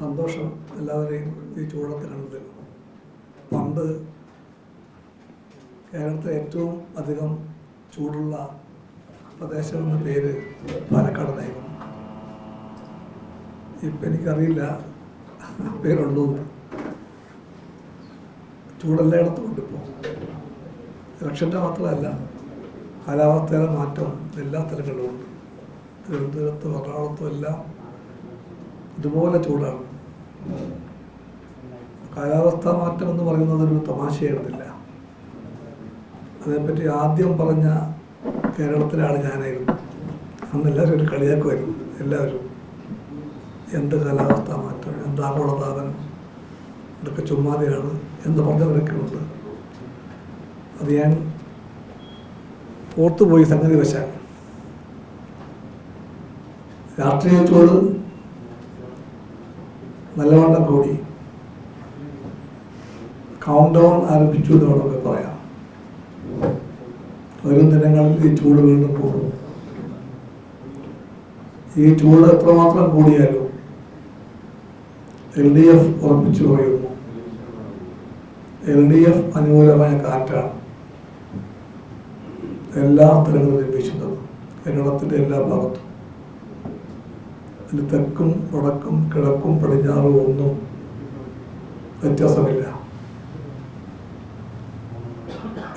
സന്തോഷം എല്ലാവരെയും ഈ ചൂടത്ത് പണ്ട് കേരളത്തിലെ ഏറ്റവും അധികം ചൂടുള്ള പ്രദേശം എന്ന പേര് പാലക്കാടായിരുന്നു ഇപ്പം എനിക്കറിയില്ല പേരുള്ളൂ. ചൂടെല്ലായിടത്തും ഉണ്ട് ഇപ്പോൾ ഇലക്ഷന്റെ മാത്രമല്ല കാലാവസ്ഥയിലെ മാറ്റം എല്ലാ സ്ഥലങ്ങളിലും ഉണ്ട്. തിരുവനന്തപുരത്തും എറണാകുളത്തും എല്ലാം ഇതുപോലെ ചൂടാണ്. കാലാവസ്ഥാ മാറ്റം എന്ന് പറയുന്നത് ഒരു തമാശയായിരുന്നില്ല. അതേപ്പറ്റി ആദ്യം പറഞ്ഞ കേരളത്തിലാണ് ഞാനായിരുന്നു. അന്ന് എല്ലാവരും ഒരു കളിയാക്കുമായിരുന്നു. എല്ലാവരും എന്ത് കാലാവസ്ഥാ മാറ്റം എന്ത് ആഗോളതാപനം ഇതൊക്കെ ചുമ്മാതെയാണ് എന്ന് പറഞ്ഞവരൊക്കെ ഉണ്ട് അത് ഞാൻ ഓർത്തുപോയി സംഗതി വശാൽ രാഷ്ട്രീയത്തോട് നല്ലവണ്ണം കൂടി. കൗണ്ട് ഡൗൺ ആരംഭിച്ചു എന്ന് വേണമെങ്കിൽ പറയാം. വരും ദിനങ്ങളിൽ ഈ ചൂട് വീണ്ടും കൂടും. ഈ ചൂട് എത്രമാത്രം കൂടിയാലും എൽ ഡി എഫ് ഉറപ്പിച്ചു പറയുന്നു. എൽ ഡി എഫ് അനുകൂലമായ കാറ്റാണ്. എല്ലാ സ്ഥലങ്ങളിലും വീശുന്നത് കേരളത്തിന്റെ എല്ലാ ഭാഗത്തും. അതിൽ തെക്കും വടക്കും കിഴക്കും പടിഞ്ഞാറും ഒന്നും വ്യത്യാസമില്ല.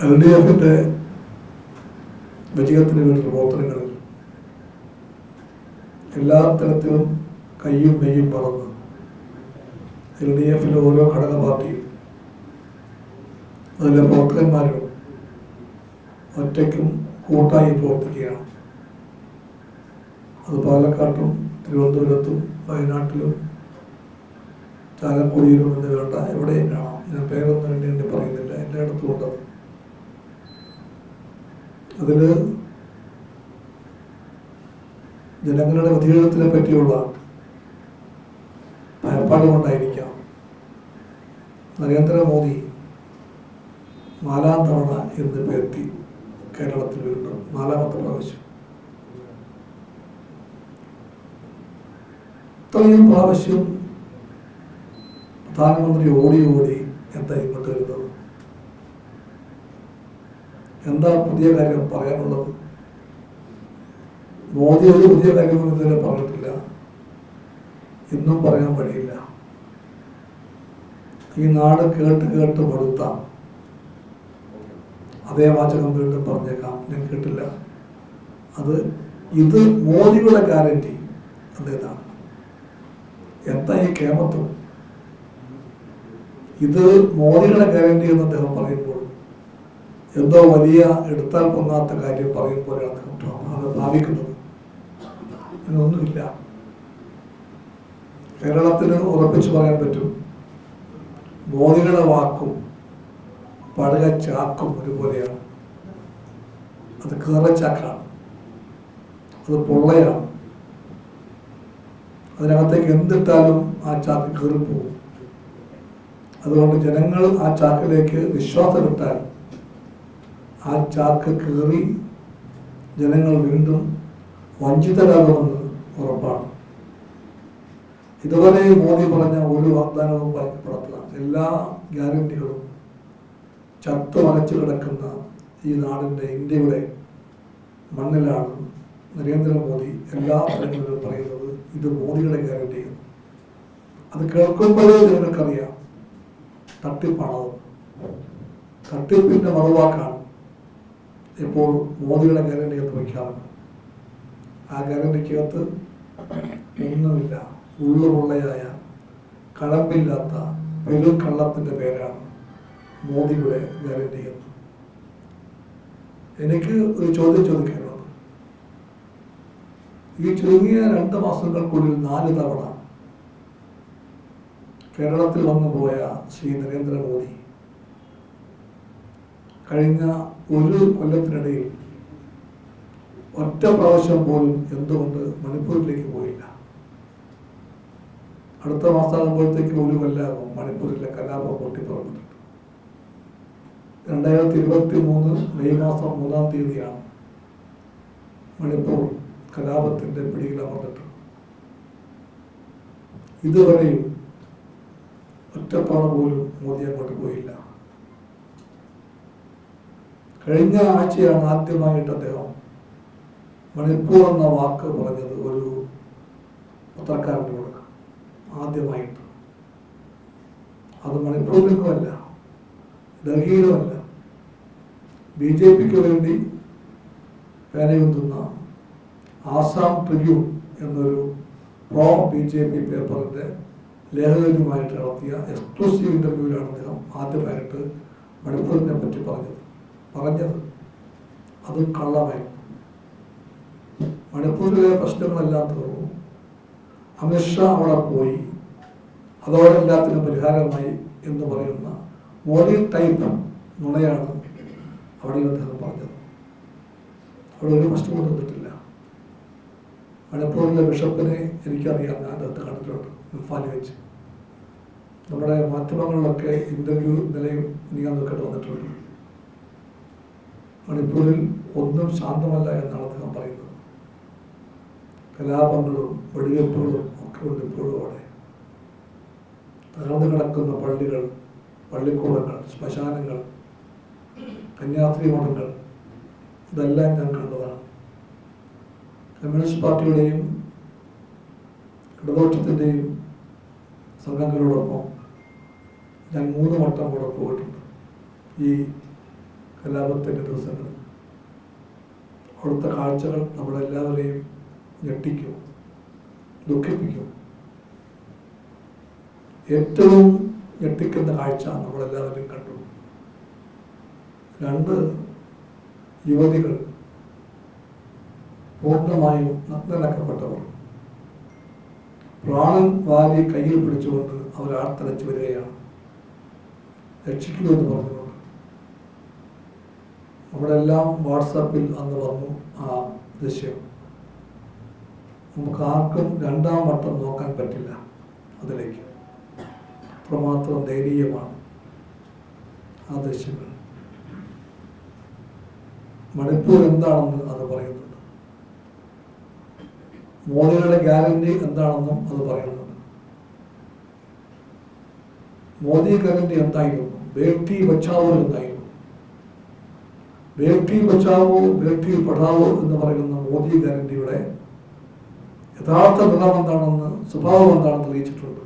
എൽ ഡി എഫിന്റെ വിജയത്തിന് വേണ്ടി പ്രവർത്തനങ്ങളിൽ എല്ലാ തരത്തിലും കയ്യും മെയ്യും പറന്ന് എൽ ഡി എഫിലെ ഓരോ ഘടക പാർട്ടിയും അതിലെ പ്രവർത്തകന്മാരും ഒറ്റയ്ക്കും കൂട്ടായി പ്രവർത്തിക്കുകയാണ്. അത് പാലക്കാട്ടും തിരുവനന്തപുരത്തും വയനാട്ടിലും ചാലക്കുടിയിലും എന്ന് വേണ്ട എവിടെയും കാണാം ഞാൻ പേരൊന്നും വേണ്ടി എന്നെ പറയുന്നില്ല. എല്ലായിടത്തും ഉണ്ടത് അതിൽ ജനങ്ങളുടെ അധികാരത്തിനെ പറ്റിയുള്ള ഭയപ്പാട് കൊണ്ടായിരിക്കാം. നരേന്ദ്രമോദി നാലാം തവണ എന്ന് എത്തി കേരളത്തിൽ വീണ്ടും നാലാമത്തെ പ്രാവശ്യം. ഇത്രയും പ്രാവശ്യം പ്രധാനമന്ത്രി ഓടി ഓടി എന്താ ഇങ്ങോട്ട് വരുന്നത്? എന്താ പുതിയ കാര്യം പറയാനുള്ളത്? മോദി ഒരു പുതിയ കാര്യം ഇതുവരെ പറഞ്ഞിട്ടില്ല. ഇന്നും പറയാൻ വഴിയില്ല. ഈ നാട് കേട്ട് കേട്ട് മടുത്ത. അതേ വാചകം വീണ്ടും പറഞ്ഞേക്കാം. ഞാൻ കേട്ടില്ല. അത് ഇത് മോദിയുടെ ഗ്യാരണ്ടി അതേതാണ് എന്താ ഈ കേമത്വം ഇത് മോദിയുടെ ഗ്യാരണ്ടി എന്ന് അദ്ദേഹം പറയുമ്പോൾ എന്തോ വലിയ എടുത്താൽ കൊന്നാത്ത കാര്യം പറയുമ്പോഴാണ് അദ്ദേഹം അത് ഭാവിക്കുന്നത്. ഇതൊന്നുമില്ല. കേരളത്തിന് ഉറപ്പിച്ചു പറയാൻ പറ്റും മോദിയുടെ വാക്കും പഴക ചാക്കും ഒരുപോലെയാണ്. അത് കീറച്ചാക്കാണ്. അത് പൊള്ളയാണ്. അതിനകത്തേക്ക് എന്തിട്ടാലും ആ ചാക്ക് പോകും അതുകൊണ്ട് ജനങ്ങൾ ആ ചാക്കിലേക്ക് വിശ്വാസം ഇട്ടാൽ ആ ചാക്ക് കീറി ജനങ്ങൾ വീണ്ടും വഞ്ചിതരാകുമെന്ന് ഉറപ്പാണ്. ഇതുവരെ മോദി പറഞ്ഞ ഒരു വാഗ്ദാനവും പാലിക്കപ്പെടാത്തതാണ്. എല്ലാ ഗ്യാരണ്ടികളും ചത്തു മറച്ചു കിടക്കുന്ന ഈ നാടിന്റെ ഇന്ത്യയുടെ മണ്ണിലാണ് നരേന്ദ്രമോദി എല്ലാ തലങ്ങളിലും പറയുന്നത്. ഇത് മോദിയുടെ ഗ്യാരണ്ടി അത് കേൾക്കുമ്പോഴേ നിങ്ങൾക്കറിയാം തട്ടിപ്പാണത്. തട്ടിപ്പിന്റെ മറുവാക്കാണ് ഇപ്പോൾ മോദിയുടെ ഗ്യാരണ്ടി എന്ന് പ്രഖ്യാപനം ആ ഗ്യാരണ്ടിക്കകത്ത് ഒന്നുമില്ല. ഉള്ളുമുള്ളയായ കഴമ്പില്ലാത്ത പെരുക്കള്ളത്തിന്റെ പേരാണ് മോദിയുടെ ഗ്യാരണ്ടി എന്ന് എനിക്ക് ഒരു ചോദ്യം ചോദിക്കാനുള്ളത് ഈ ചുരുങ്ങിയ രണ്ട് മാസങ്ങൾക്കുള്ളിൽ നാല് തവണ കേരളത്തിൽ വന്നു പോയ ശ്രീ നരേന്ദ്രമോദി കഴിഞ്ഞ ഒരു കൊല്ലത്തിനിടയിൽ ഒറ്റ പ്രാവശ്യം പോലും എന്തുകൊണ്ട് മണിപ്പൂരിലേക്ക് പോയില്ല. അടുത്ത മാസമാകുമ്പോഴത്തേക്ക് ഒരു കൊല്ലാകും മണിപ്പൂരിലെ കലാപം പൊട്ടിപ്പുറപ്പെട്ടിട്ട് രണ്ടായിരത്തി ഇരുപത്തി മൂന്ന് മെയ് മാസം മൂന്നാം തീയതിയാണ് മണിപ്പൂർ കലാപത്തിന്റെ പിടിയിൽ അമർന്നിട്ട് ഇതുവരെയും ഒറ്റപ്പാറ പോലും മോദി അങ്ങോട്ട് പോയില്ല. കഴിഞ്ഞ ആഴ്ചയാണ് ആദ്യമായിട്ട് അദ്ദേഹം മണിപ്പൂർ എന്ന വാക്ക് പറഞ്ഞത് ഒരു പത്രക്കാരനോട് ആദ്യമായിട്ട്. അത് മണിപ്പൂരിലേക്കുമല്ല ഡൽഹിയിലുമല്ല ബി ജെ പിക്ക് വേണ്ടി വേനയുത്തുന്ന ആസാം പ്രിയു എന്നൊരു പ്രോ ബി ജെ പി പേപ്പറിന്റെ ലേഖകനുമായിട്ട് നടത്തിയ എക്സ്ക്ലൂസീവ് ഇന്റർവ്യൂവിലാണ് അദ്ദേഹം ആദ്യമായിട്ട് മണിപ്പൂരിനെ പറ്റി പറഞ്ഞത്. പറഞ്ഞത് അത് കള്ളമായി. മണിപ്പൂരിലെ പ്രശ്നങ്ങളെല്ലാം തീർന്നു. അമിത്ഷാ അവിടെ പോയി. അതോടെ എല്ലാത്തിനും പരിഹാരമായി എന്ന് പറയുന്ന മോഡി ടൈപ്പ് നുണയാണ് അവിടെ അദ്ദേഹം പറഞ്ഞത്. അവിടെ ഒരു പ്രശ്നം കൊണ്ടുവന്നിട്ടില്ല മണിപ്പൂരിലെ ബിഷപ്പിനെ എനിക്കറിയാം. ഞാൻ അത് കണ്ടിട്ടുണ്ട്. ഇംഫാലിൽ വെച്ച്. നമ്മുടെ മാധ്യമങ്ങളിലൊക്കെ ഇന്റർവ്യൂ നിലയും നീങ്ങാന്നൊക്കെ വന്നിട്ടുണ്ട്. മണിപ്പൂരിൽ ഒന്നും ശാന്തമല്ല എന്നാണ് അദ്ദേഹം പറയുന്നത്. കലാപങ്ങളും വെടിവെപ്പുകളും ഒക്കെ ഉണ്ട് ഇപ്പോഴും അവിടെ. തകർന്നു കിടക്കുന്ന പള്ളികൾ പള്ളിക്കൂടങ്ങൾ ശ്മശാനങ്ങൾ കന്യാസ്ത്രീ മഠങ്ങൾ ഇതെല്ലാം ഞാൻ കണ്ടതാണ്. കമ്മ്യൂണിസ്റ്റ് പാർട്ടിയുടെയും ഇടതുപക്ഷത്തിന്റെയും സംഘങ്ങളോടൊപ്പം ഞാൻ മൂന്ന് വട്ടം കൂടെ പോയിട്ടുണ്ട് ഈ കലാപത്തിന്റെ ദിവസങ്ങളിൽ. അവിടുത്തെ കാഴ്ചകൾ നമ്മളെല്ലാവരെയും ഞെട്ടിക്കും ദുഃഖിപ്പിക്കും. ഏറ്റവും ഞെട്ടിക്കുന്ന കാഴ്ച നമ്മളെല്ലാവരും കണ്ടു. രണ്ട് യുവതികൾ പൂർണമായും നഗ്നരാക്കപ്പെട്ടവർ. പ്രാണൻ വാരി കയ്യിൽ പിടിച്ചുകൊണ്ട് അവർ ആർത്തടച്ചു വരികയാണ്. രക്ഷിക്കുമെന്ന് പറഞ്ഞുകൊണ്ട്. നമ്മളെല്ലാം വാട്സാപ്പിൽ അന്ന് വന്നു ആ ദൃശ്യം. നമുക്ക് ആർക്കും രണ്ടാം വട്ടം നോക്കാൻ പറ്റില്ല അതിലേക്ക്. അത്രമാത്രം ദയനീയമാണ് ആ ദൃശ്യങ്ങൾ. മണിപ്പൂർ എന്താണെന്ന് അത് പറയുന്നുണ്ട് മോദിയുടെ ഗ്യാരണ്ടി എന്താണെന്നും അത് പറയുന്നുണ്ട്. മോദി ഗ്യാരണ്ടി എന്തായിരുന്നു? ബേട്ടി ബച്ചാവോ എന്തായിരുന്നു? ബേട്ടി ബച്ചാവോ ബേട്ടി പഠാവോ എന്ന് പറയുന്ന മോദി ഗ്യാരണ്ടിയുടെ യഥാർത്ഥ നിറം എന്താണെന്ന് സ്വഭാവം എന്താണെന്ന് തെളിയിച്ചിട്ടുണ്ട്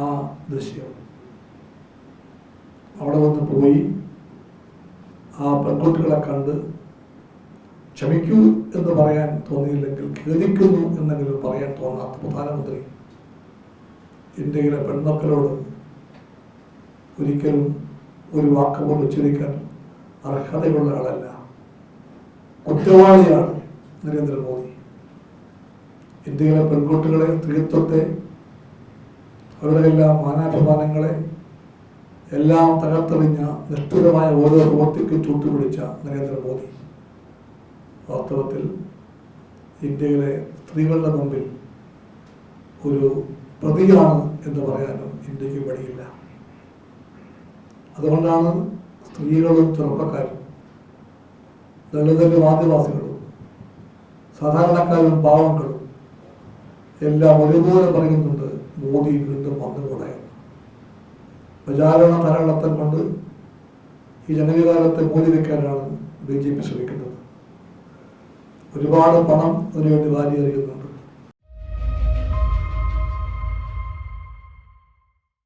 ആ ദൃശ്യം. അവിടെ വന്ന് പോയി ആ പെൺകുട്ടികളെ കണ്ട് ക്ഷമിക്കൂ എന്ന് പറയാൻ തോന്നിയില്ലെങ്കിൽ ഖേദിക്കുന്നു എന്നെങ്കിലും പറയാൻ തോന്നാത്ത പ്രധാനമന്ത്രി. ഇന്ത്യയിലെ പെൺമക്കളോട് ഒരിക്കലും ഒരു വാക്ക് കൊണ്ട് ഉച്ചരിക്കാൻ അർഹതയുള്ള ആളല്ല. കുറ്റവാളിയാണ് നരേന്ദ്രമോദി. ഇന്ത്യയിലെ പെൺകുട്ടികളെ സ്ത്രീത്വത്തെ അവരുടെ എല്ലാ മാനാഭിമാനങ്ങളെ എല്ലാം തകർത്തെറിഞ്ഞ നിഷ്ഠുരമായ ഓരോ പ്രവൃത്തിക്കും ചൂട്ടുപിടിച്ച നരേന്ദ്രമോദി. വാസ്തവത്തിൽ ഇന്ത്യയിലെ സ്ത്രീകളുടെ മുമ്പിൽ ഒരു പ്രതിയാണ് എന്ന് പറയാനും ഇന്ത്യയ്ക്ക് വഴിയില്ല. അതുകൊണ്ടാണ് സ്ത്രീകളും ചെറുപ്പക്കാരും ദളിതരും ആദിവാസികളും സാധാരണക്കാരും പാവങ്ങളും എല്ലാം ഒരുപോലെ പറയുന്നുണ്ട് മോദി വീണ്ടും വന്നുകൂടെ പ്രചാരണ ധാരാളത്തെ കൊണ്ട് ഈ ജനവികാരത്തെ മൂടി വെക്കാനാണ് ബി ജെ പി ശ്രമിക്കുന്നത്. ഒരുപാട് പണം അതിനുവേണ്ടി വാരി എറിയുന്നുണ്ട്